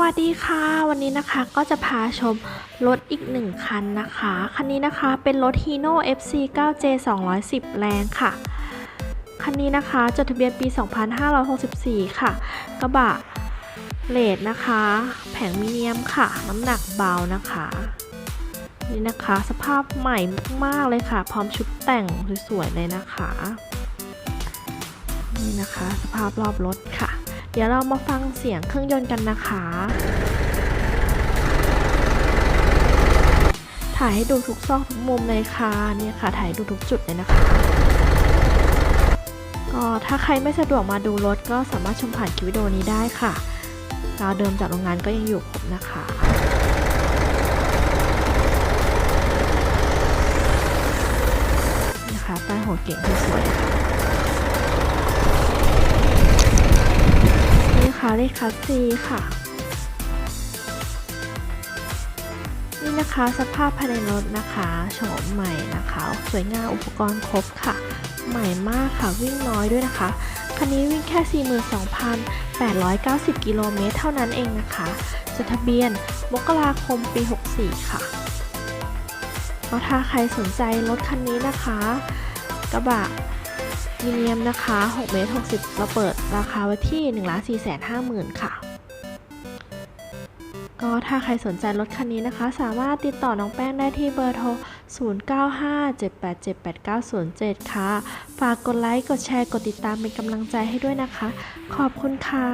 วัสดีค่ะ วันนี้นะคะก็จะพาชมรถอีกหนึ่งคันนะคะ คันนี้นะคะเป็นรถ Hino FC 9J 210 แรงค่ะ คันนี้นะคะจดทะเบียนปี 2564 ค่ะ กระบะเลดนะคะ แผงมิเนียมค่ะ น้ำหนักเบานะคะ นี่นะคะสภาพใหม่มากๆเลยค่ะ พร้อมชุดแต่งสวยๆเลยนะคะ นี่นะคะสภาพรอบรถค่ะ เดี๋ยวเรามาฟังเสียงเครื่องยนต์กันนะคะ ถ่ายให้ดูทุกซอกทุกมุมเลยค่ะเนี่ยค่ะ ถ่ายให้ดูทุกจุดเลยนะคะ ก็ถ้าใครไม่สะดวกมาดูรถก็สามารถชมผ่านคลิปวิดีโอนี้ได้ค่ะกาวเดิมจากโรงงานก็ยังอยู่ครบนะคะนะคะใต้หัวเก่งสวยๆค่ะนี่ค่ะ เลขคัสซีค่ะ นี่นะคะสภาพภายในรถนะคะโฉมใหม่นะคะ สวยงามอุปกรณ์ครบค่ะ ใหม่มากค่ะวิ่งน้อยด้วยนะคะคันนี้วิ่งแค่ 42,890 กิโลเมตรเท่านั้นเองนะคะจดทะเบียนมกราคมปี 64 ค่ะก็ถ้าใครสนใจรถคันนี้นะคะ กระบะ มีเนียมนะคะ6เมตร60 เราเปิดราคาไว้ที่1 4 5 0 0 0 0 ค่ะ ก็ถ้าใครสนใจรถคันนี้นะคะ สามารถติดต่อน้องแป้งได้ที่เบอร์โทร 0957878907 ค่ะ ฝากกดไลค์ กดแชร์ กดติดตามเป็นกำลังใจให้ด้วยนะคะ ขอบคุณค่ะ